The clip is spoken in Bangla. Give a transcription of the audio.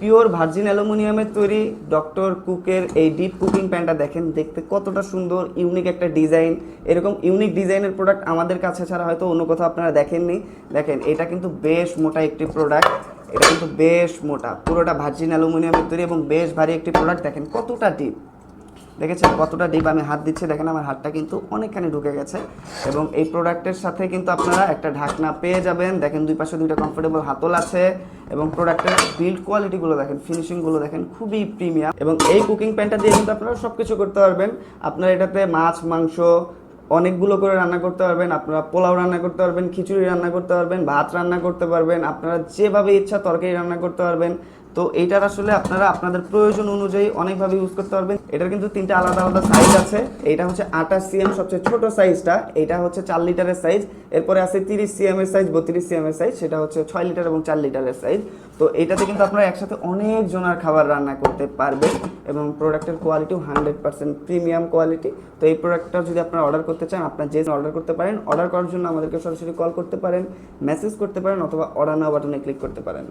পিওর ভার্জিন অ্যালুমিনিয়ামের তৈরি ডক্টর কুকের এই ডিপ কুকিং প্যানটা দেখেন, দেখতে কতটা সুন্দর, ইউনিক একটা ডিজাইন। এরকম ইউনিক ডিজাইনের প্রোডাক্ট আমাদের কাছে ছাড়া হয়তো অন্য কোথাও আপনারা দেখেননি। দেখেন, এটা কিন্তু বেশ মোটা একটি প্রোডাক্ট। এটা কিন্তু বেশ মোটা, পুরোটা ভার্জিন অ্যালুমিনিয়ামের তৈরি এবং বেশ ভারী একটি প্রোডাক্ট। দেখেন কতটা ডিপ। দেখেছেন কতটা ডিপ আমি হাত দিচ্ছি, দেখেন আমার হাতটা কিন্তু অনেকখানি ঢুকে গেছে। এবং এই প্রোডাক্টের সাথে কিন্তু আপনারা একটা ঢাকনা পেয়ে যাবেন। দেখেন দুই পাশে দুইটা কমফোর্টেবল হাতল আছে এবং প্রোডাক্টের বিল্ড কোয়ালিটিগুলো দেখেন ফিনিশিংগুলো দেখেন খুবই প্রিমিয়াম এবং এই কুকিং প্যানটা দিয়ে কিন্তু আপনারা সব কিছু করতে পারবেন। আপনারা এটাতে মাছ, মাংস অনেকগুলো করে রান্না করতে পারবেন। আপনারা পোলাও রান্না করতে পারবেন, খিচুড়ি রান্না করতে পারবেন, ভাত রান্না করতে পারবেন। আপনারা যেভাবে ইচ্ছা তরকারি রান্না করতে পারবেন। তো এইটার আসলে আপনারা আপনাদের প্রয়োজন অনুযায়ী অনেকভাবে ইউজ করতে পারবেন। এটার কিন্তু তিনটা আলাদা আলাদা সাইজ আছে। এইটা হচ্ছে আঠাশ সিএম সবচেয়ে ছোট সাইজটা এইটা হচ্ছে চার লিটারের সাইজ এরপরে আছে তিরিশ সিএম এর সাইজ বত্রিশ সিএম এর সাইজ সেটা হচ্ছে ছয় লিটার এবং চার লিটারের সাইজ তো এটাতে কিন্তু আপনারা একসাথে অনেক জনের খাবার রান্না করতে পারবেন এবং প্রোডাক্টের কোয়ালিটিও হান্ড্রেড পার্সেন্ট প্রিমিয়াম কোয়ালিটি তো এই প্রোডাক্টটা যদি আপনারা অর্ডার করতে চান, আপনার যে অর্ডার করতে পারেন অর্ডার করার জন্য আমাদেরকে সরাসরি কল করতে পারেন মেসেজ করতে পারেন অথবা অর্ডার নাও বাটনে ক্লিক করতে পারেন।